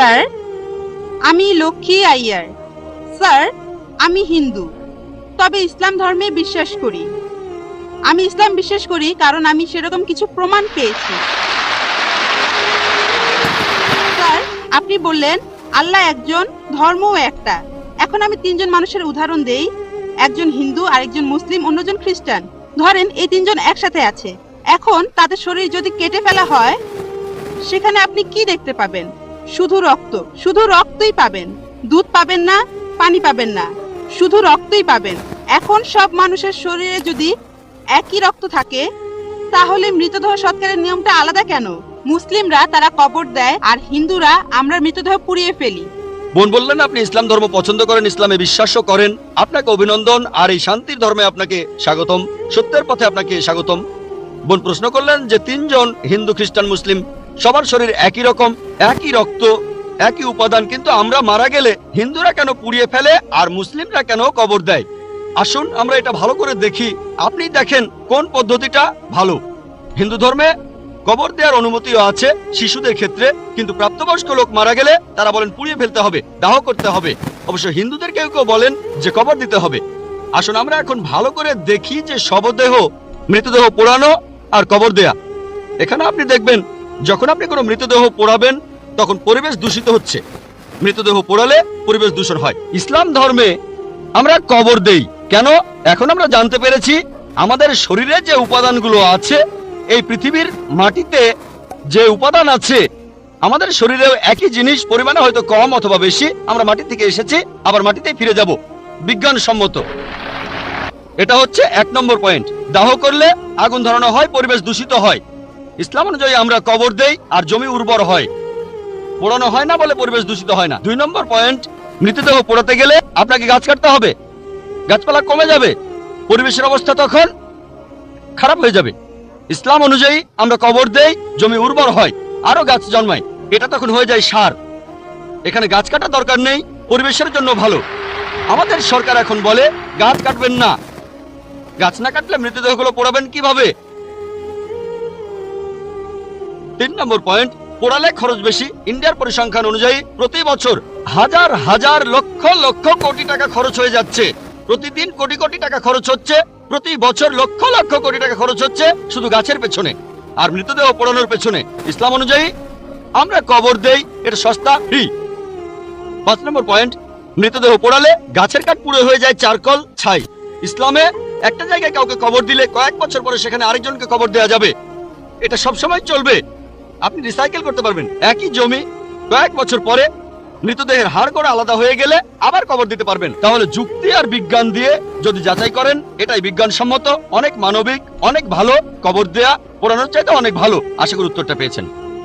Sir, আমি Lakshmi Iyer. Sir, আমি হিন্দু। তবে ইসলাম ধর্মে বিশ্বাস করি। আমি ইসলাম বিশ্বাস করি কারণ আমি সেরকম কিছু প্রমাণ পেয়েছি। স্যার, আপনি বললেন, আল্লাহ একজন, ধর্মও একটা। এখন আমি তিনজন মানুষের উদাহরণ দেই। একজন হিন্দু, আরেকজন মুসলিম, অন্যজন খ্রিস্টান। ধরেন, এই তিনজন একসাথে আছে। এখন তাদের শরীর যদি কেটে ফেলা হয়, সেখানে আপনি কি দেখতে পাবেন? শুধু রক্ত, শুধু রক্তই পাবেন। দুধ পাবেন না, পানি পাবেন না। শুধু রক্তই পাবেন। এখন সব মানুষের শরীরে যদি একই রক্ত থাকে, তাহলে মৃতদেহ সৎকারের নিয়মটা আলাদা কেন? মুসলিমরা তারা কবর দেয়, আর হিন্দুরা আমরা মৃতদেহ পুড়িয়ে ফেলি। বোন বললেন আপনি ইসলাম ধর্ম পছন্দ করেন, ইসলামে বিশ্বাসও করেন। আপনাকে অভিনন্দন, আর এই শান্তির ধর্মে আপনাকে স্বাগতম, সত্যের পথে আপনাকে স্বাগতম। বোন প্রশ্ন করলেন যে তিনজন হিন্দু খ্রিস্টান মুসলিম সবার শরীর একই রকম, একই রক্ত, একই উপাদান, কিন্তু আমরা মারা গেলে হিন্দুরা কেন পুড়িয়ে ফেলে আর মুসলিমরা কেন কবর দেয়? আসুন আমরা এটা ভালো করে দেখি। আপনি দেখেন কোন পদ্ধতিটা ভালো। হিন্দু ধর্মে কবর দেওয়ার অনুমতিও আছে শিশুদের ক্ষেত্রে, কিন্তু প্রাপ্তবয়স্ক লোক মারা গেলে তারা বলেন পুড়িয়ে ফেলতে হবে, দাহ করতে হবে। অবশ্য হিন্দুদের কেউ কেউ বলেন যে কবর দিতে হবে। আসুন আমরা এখন ভালো করে দেখি যে শবদেহ, মৃতদেহ পোড়ানো আর কবর দেয়া। এখানে আপনি দেখবেন যখন আপনি কোনো মৃতদেহ পোড়াবেন, তখন পরিবেশ দূষিত হচ্ছে। মৃতদেহ পোড়ালে পরিবেশ দূষণ হয়। ইসলাম ধর্মে আমরা কবর দেই। কেন? এখন আমরা জানতে পেরেছি, আমাদের শরীরে যে উপাদানগুলো আছে, এই পৃথিবীর মাটিতে যে উপাদান আছে, আমাদের শরীরেও একই জিনিস পরিমাণে হয়তো কম অথবা বেশি আমরা মাটি থেকে এসেছি, আবার মাটিতেই ফিরে যাব। বিজ্ঞানসম্মত। এটা হচ্ছে এক নম্বর পয়েন্ট। দাহ করলে আগুন ধরানো হয়, পরিবেশ দূষিত হয়। ইসলাম অনুযায়ী আমরা কবর দেই আর জমি উর্বর হয়। পোড়ানো হয় না বলে পরিবেশ দূষিত হয় না। দুই নম্বর পয়েন্ট, মৃতদেহ পোড়াতে গেলে আপনাকে গাছ কাটতে হবে। গাছপালা কমে যাবে। পরিবেশের অবস্থা তখন খারাপ হয়ে যাবে। ইসলাম অনুযায়ী আমরা কবর দেই, জমি উর্বর হয় আরও গাছ জন্মায়। এটা তখন হয়ে যায় সার। এখানে গাছ কাটার দরকার নেই, পরিবেশের জন্য ভালো। আমাদের সরকার এখন বলে, গাছ কাটবেন না। গাছ না কাটলে মৃতদেহগুলো পোড়াবেন কীভাবে? তিন নম্বর পয়েন্ট পোড়ালে খরচ বেশি। ইন্ডিয়ার পরিসংখ্যান অনুযায়ী প্রতি বছর হাজার হাজার লক্ষ লক্ষ কোটি টাকা খরচ হয়ে যাচ্ছে। প্রতিদিন কোটি কোটি টাকা খরচ হচ্ছে, প্রতি বছর লক্ষ লক্ষ কোটি টাকা খরচ হচ্ছে শুধু গাছের পেছনে আর মৃতদেহ পোড়ানোর পেছনে। ইসলাম অনুযায়ী আমরা কবর দেই, এটা সস্তা ফ্রি পাঁচ নম্বর পয়েন্ট মৃতদেহ পোড়ালে গাছের কাঠ পুড়ে হয়ে যায় চারকল ছাই। ইসলামে একটা জায়গায় কাউকে কবর দিলে কয়েক বছর পরে সেখানে আরেকজনকে কবর দেওয়া যাবে। এটা সব সময় চলবে। আপনি রিসাইকেল করতে পারবেন। একই জমি কয়েক বছর পরে মৃতদেহের হাড় করে আলাদা হয়ে গেলে আবার কবর দিতে পারবেন। তাহলে যুক্তি আর বিজ্ঞান দিয়ে যদি যাচাই করেন, এটাই বিজ্ঞানসম্মত। অনেক মানবিক, অনেক ভালো কবর দেয়া পোড়ানোর চাইতে অনেক ভালো। আশা করি উত্তরটা পেয়েছেন।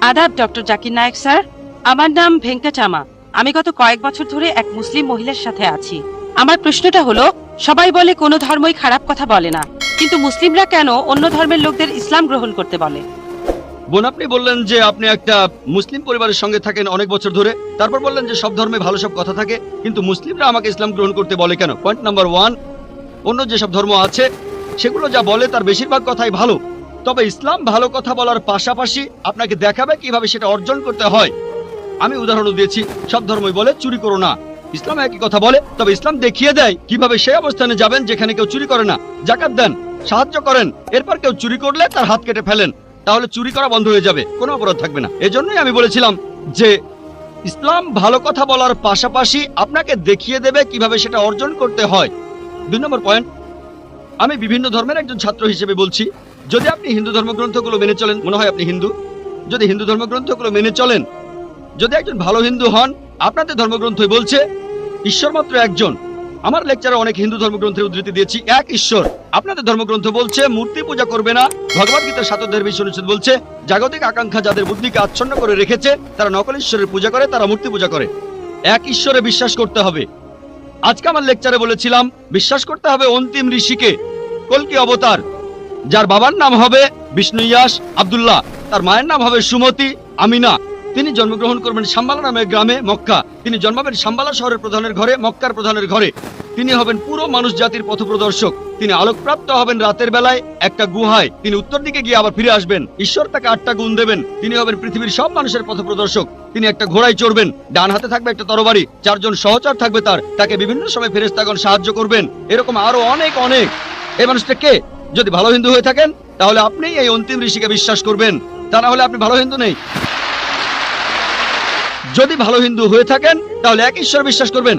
আদাব, ডক্টর জাকির নায়েক স্যার, আমার নাম ভেঙ্কটাচামা আমি গত কয়েক বছর ধরে এক মুসলিম মহিলার সাথে আছি। আমার প্রশ্নটা হলো, সবাই বলে কোনো ধর্মই খারাপ কথা বলে না। কিন্তু মুসলিমরা কেন অন্য ধর্মের লোকদের ইসলাম গ্রহণ করতে বলে? বোন, আপনি বললেন যে আপনি একটা মুসলিম পরিবারের সঙ্গে থাকেন অনেক বছর ধরে। তারপর বললেন যে সব ধর্মে ভালো সব কথা থাকে, কিন্তু মুসলিমরা আমাকে ইসলাম গ্রহণ করতে বলে কেন? পয়েন্ট নাম্বার ওয়ান অন্য যেসব ধর্ম আছে, সেগুলো যা বলে তার বেশিরভাগ কথাই ভালো। তবে ইসলাম ভালো কথা বলার পাশাপাশি আপনাকে দেখাবে কীভাবে সেটা অর্জন করতে হয়। আমি উদাহরণ দিয়েছি, সব ধর্মই বলে চুরি করো না। ইসলাম একই কথা বলে, তবে ইসলাম দেখিয়ে দেয় কীভাবে সেই অবস্থানে যাবেন যেখানে কেউ চুরি করে না। জাকাত দেন, সাহায্য করেন, এরপর কেউ চুরি করলে তার হাত কেটে ফেলেন। তাহলে চুরি করা বন্ধ হয়ে যাবে। কোনো অপরাধ থাকবে না। এজন্যই আমি বলেছিলাম যে, ইসলাম ভালো কথা বলার পাশাপাশি আপনাকে দেখিয়ে দেবে কীভাবে সেটা অর্জন করতে হয়। দুই নম্বর পয়েন্ট, আমি বিভিন্ন ধর্মের একজন ছাত্র হিসেবে বলছি, যদি আপনি হিন্দু ধর্মগ্রন্থগুলো মেনে চলেন, মনে হয় আপনি হিন্দু, যদি হিন্দু ধর্মগ্রন্থগুলো মেনে চলেন, যদি একজন ভালো হিন্দু হন, আপনাদের ধর্মগ্রন্থই বলছে ঈশ্বর মাত্র একজন আমার লেকচারে অনেক হিন্দু ধর্মগ্রন্থের উদ্ধৃতি দিয়েছি। এক ঈশ্বর। আপনাদের ধর্মগ্রন্থ বলছে, মূর্তি পূজা করবে না। ভগবত গীতার বিষয় অনুচ্ছেদ বলছে, জাগতিক আকাঙ্ক্ষা যাদের বুদ্ধিকে আচ্ছন্ন করে রেখেছে, তারা নকল ঈশ্বরের পূজা করে, তারা মূর্তি পূজা করে। এক ঈশ্বরে বিশ্বাস করতে হবে। আজকে আমার লেকচারে বলেছিলাম, বিশ্বাস করতে হবে অন্তিম ঋষিকে। কলকি অবতার। যার বাবার নাম হবে বিষ্ণু ইয়াস আবদুল্লাহ। তার মায়ের নাম হবে সুমতি আমিনা। তিনি জন্মগ্রহণ করবেন সাম্বালা নামের গ্রামে মক্কা। তিনি জন্মাবেন সাম্বালা শহরের প্রধানের ঘরে, মক্কার প্রধানের ঘরে। তিনি হবেন পুরো মানুষ জাতির পথপ্রদর্শক। তিনি আলোকপ্রাপ্ত হবেন রাতের বেলায় একটা গুহায়। তিনি উত্তর দিকে গিয়ে আবার ফিরে আসবেন। ঈশ্বর তাকে আটটা গুণ দেবেন। তিনি হবেন পৃথিবীর সব মানুষের পথপ্রদর্শক। তিনি একটা ঘোড়ায় চড়বেন। ডান হাতে থাকবে একটা তরবারি। চারজন সহচর থাকবে তার। তাকে বিভিন্ন সময় ফেরেস্তাগণ সাহায্য করবেন। এরকম আরও অনেক অনেক। এই মানুষটা কে? যদি ভালো হিন্দু হয়ে থাকেন, তাহলে আপনি এই অন্তিম ঋষিকে বিশ্বাস করবেন। তা না হলে আপনি ভালো হিন্দু নেই। যদি ভালো হিন্দু হয়ে থাকেন, তাহলে এক ঈশ্বর বিশ্বাস করবেন।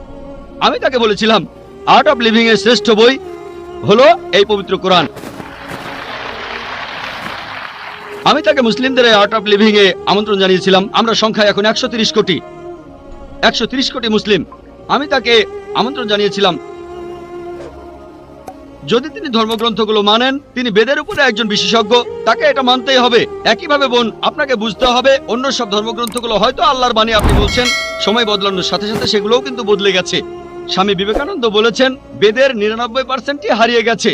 আমি তাকে বলেছিলাম আর্ট অফ লিভিং এর শ্রেষ্ঠ বই হলো এই পবিত্র কোরআন। আমি তাকে মুসলিমদের আর্ট অফ লিভিং এ আমন্ত্রণ জানিয়েছিলাম, আমরা সংখ্যা এখন একশ ত্রিশ কোটি। একশ ত্রিশ কোটি মুসলিম। আমি তাকে আমন্ত্রণ জানিয়েছিলাম, যদি তিনি ধর্মগ্রন্থগুলো মানেন, তিনি বেদের উপরে একজন বিশেষজ্ঞ, তাকে এটা মানতেই হবে। একইভাবে বোন, আপনাকে বুঝতে হবে, অন্য সব ধর্মগ্রন্থগুলো হয়তো আল্লাহর বাণী আপনি বলছেন, সময় বদলানোর সাথে সাথে সেগুলোও কিন্তু বদলে গেছে। স্বামী বিবেকানন্দ বলেছেন, বেদের নিরানব্বই পার্সেন্টই হারিয়ে গেছে।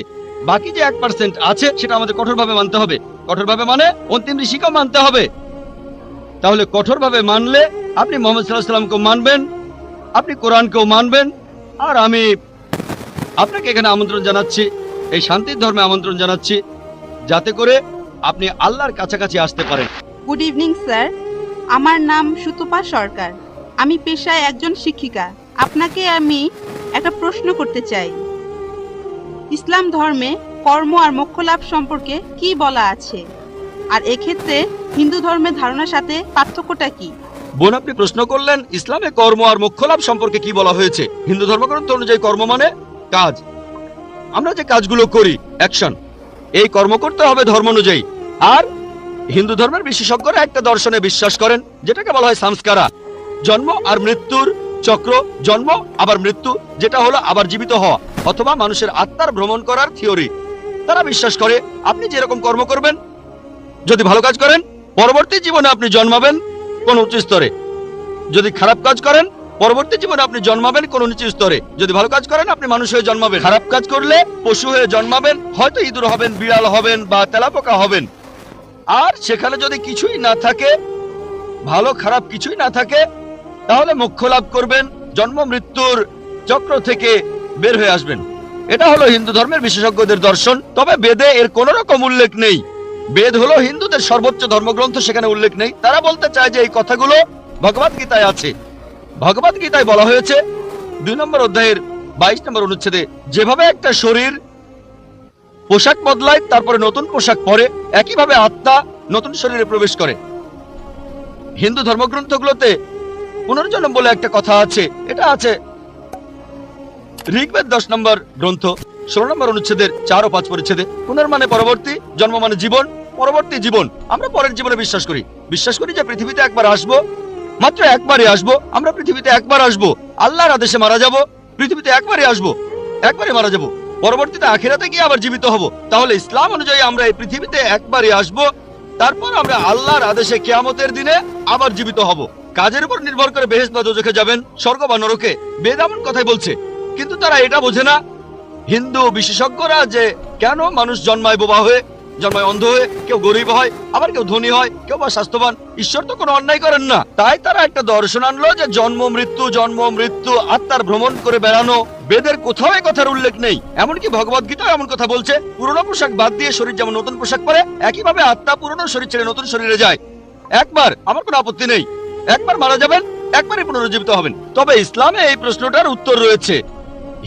বাকি যে এক পার্সেন্ট আছে, সেটা আমাদের কঠোরভাবে মানতে হবে। কঠোরভাবে মানে অন্তিম ঋষিকেও মানতে হবে। তাহলে কঠোরভাবে মানলে আপনি মোহাম্মদ সাল্লাহ সাল্লামকেও মানবেন, আপনি কোরআনকেও মানবেন, আর আমি আপনাকে এখানে আমন্ত্রণ জানাচ্ছি, এই শান্তির ধর্মে আমন্ত্রণ জানাচ্ছি, যাতে করে আপনি আল্লাহর কাছাকাছি আসতে পারেন। গুড ইভিনিং স্যার আমার নাম সুতপা সরকার। আমি পেশায় একজন শিক্ষিকা। আপনাকে আমি একটা প্রশ্ন করতে চাই। ইসলাম ধর্মে কর্ম আর মোক্ষ লাভ সম্পর্কে কি বলা আছে? আর এক্ষেত্রে হিন্দু ধর্মের ধারণার সাথে পার্থক্যটা কি? বোন, আপনি প্রশ্ন করলেন, ইসলামে কর্ম আর মোক্ষ লাভ সম্পর্কে কি বলা হয়েছে? হিন্দু ধর্মগ্রন্থ অনুযায়ী কর্ম মানে কাজ। আমরা যে কাজগুলো করি অ্যাকশন এই কর্ম করতে হবে ধর্ম অনুযায়ী। আর হিন্দু ধর্মের বিশেষজ্ঞরা একটা দর্শনে বিশ্বাস করেন, যেটাকে বলা হয় সংস্কারা। জন্ম আর মৃত্যুর চক্র, জন্ম, আবার মৃত্যু, যেটা হলো আবার জীবিত হওয়া, অথবা মানুষের আত্মার ভ্রমণ করার থিওরি। তারা বিশ্বাস করে, আপনি যেরকম কর্ম করবেন, যদি ভালো কাজ করেন, পরবর্তী জীবনে আপনি জন্মাবেন কোন উচ্চ স্তরে। যদি খারাপ কাজ করেন, পরবর্তী জীবনে আপনি জন্মাবেন কোন নিচু স্তরে। যদি ভালো কাজ করেন, আপনি মানুষ হয়ে জন্মাবেন। খারাপ কাজ করলে পশু হয়ে জন্মাবেন, হয়তো ইঁদুর হবেন, বিড়াল হবেন বা তেলাপোকা হবেন। আর সেখানে যদি কিছুই না থাকে, ভালো খারাপ কিছুই না থাকে তাহলে মোক্ষ লাভ করবেন, জন্ম, মৃত্যুর চক্র থেকে বের হয়ে আসবেন। এটা হলো হিন্দু ধর্মের বিশেষজ্ঞদের দর্শন, তবে বেদে এর কোন রকম উল্লেখ নেই। বেদ হলো হিন্দুদের সর্বোচ্চ ধর্মগ্রন্থ, সেখানে উল্লেখ নেই। তারা বলতে চায় যে এই কথাগুলো ভগবত গীতায় আছে। ভগবত গীতায় বলা হয়েছে, দুই নম্বর অধ্যায়ের বাইশ নম্বর অনুচ্ছেদে, যেভাবে একটা শরীর পোশাক বদলায়, তারপরে নতুন পোশাক পরে, একইভাবে আত্মা নতুন শরীরে প্রবেশ করে। হিন্দু ধর্মগ্রন্থগুলোতে পুনর্জন্ম বলে একটা কথা আছে। এটা আছে। ঋগ্বেদ দশ নম্বর গ্রন্থ, ষোলো নম্বর অনুচ্ছেদের চার ও পাঁচ পরিচ্ছেদে। পুনর্মানে পরবর্তী জন্ম মানে জীবন, পরবর্তী জীবন। আমরা পরের জীবনে বিশ্বাস করি। বিশ্বাস করি যে পৃথিবীতে একবার আসব, মাত্র একবারই আসব, আমরা পৃথিবীতে একবার আসব। আল্লাহর আদেশে মারা যাব, পৃথিবীতে একবারই আসব, একবারই মারা যাব। পরবর্তীতে আখিরাতে গিয়ে আবার জীবিত হব। তাহলে ইসলাম অনুযায়ী আমরা এই পৃথিবীতে একবারই আসব, তারপর আমরা আল্লাহর আদেশে কেয়ামতের দিনে আবার জীবিত হব। কাজের উপর নির্ভর করে বেহেস বা দোজখে যাবেন স্বর্গ বা নরকে বেদ এমন কথাই বলছে, কিন্তু তারা এটা বোঝে না। হিন্দু বিশেষজ্ঞরা যে কেন মানুষ জন্মায় বোবা হয়ে, জন্মায় অন্ধ হয়ে, কেউ গরিব হয়, আবার কেউ ধনী হয়, কেউ বা স্বাস্থ্যবান, ঈশ্বর তো কোনো অন্যায় করেন না। তাই তারা একটা দর্শন আনলো যে জন্ম, মৃত্যু জন্ম, মৃত্যু, আত্মার ভ্রমণ করে বেড়ানো, বেদের কোথাও এই কথার উল্লেখ নেই। এমনকি ভগবত গীতা এমন কথা বলছে, পুরনো পোশাক বাদ দিয়ে শরীর যেমন নতুন পোশাক পরে, একইভাবে আত্মা পুরনো শরীর ছেড়ে নতুন শরীরে যায়। একবার, আমার কোনো আপত্তি নেই। একবার মারা যাবেন, একবারই পুনরুজ্জীবিত হবেন। তবে ইসলামে এই প্রশ্নটার উত্তর রয়েছে।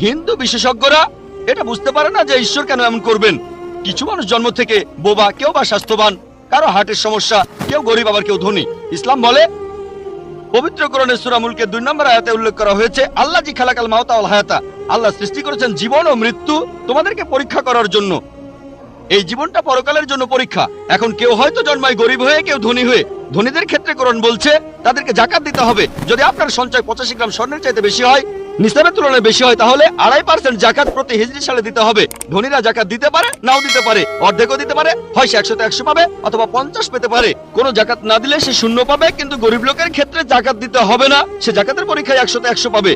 হিন্দু বিশেষজ্ঞরা এটা বুঝতে পারে না যে ঈশ্বর কেন এমন করবেন। কিছু মানুষ জন্ম থেকে বোবা, কেউ বা স্বাস্থ্যবান, কারও হার্টের সমস্যা, কেউ গরিব, আবার কেউ ধনী। ইসলাম বলে পবিত্র করণের সুরামুলকে দুই নম্বর আয়াতে উল্লেখ করা হয়েছে, আল্লাহ জি খালাকাল মাওতা আল্লাহ সৃষ্টি করেছেন জীবন ও মৃত্যু তোমাদেরকে পরীক্ষা করার জন্য। এই জীবনটা পরকালের জন্য পরীক্ষা। এখন কেউ হয়তো জন্মায় গরিব হয়ে, কেউ ধনী হয়ে। ধনীদের ক্ষেত্রে করণ বলছে, তাদেরকে জাকাত দিতে হবে। যদি আপনার সঞ্চয় পঁচাশি গ্রাম স্বর্ণের চাইতে বেশি হয়, নিসাবের তুলনায় বেশি হয়, তাহলে আড়াই পার্সেন্ট জাকাত প্রতি হিজরি সালে দিতে হবে। ধনীরা জাকাত দিতে পারে, নাও দিতে পারে। অর্ধেকও দিতে পারে, হয় সে একশোতে একশো পাবে অথবা পঞ্চাশ পেতে পারে। কোন জাকাত না দিলে সে শূন্য পাবে, কিন্তু গরিব লোকের ক্ষেত্রে জাকাত দিতে হবে না। সে জাকাতের পরীক্ষায় একশোতে একশো পাবে।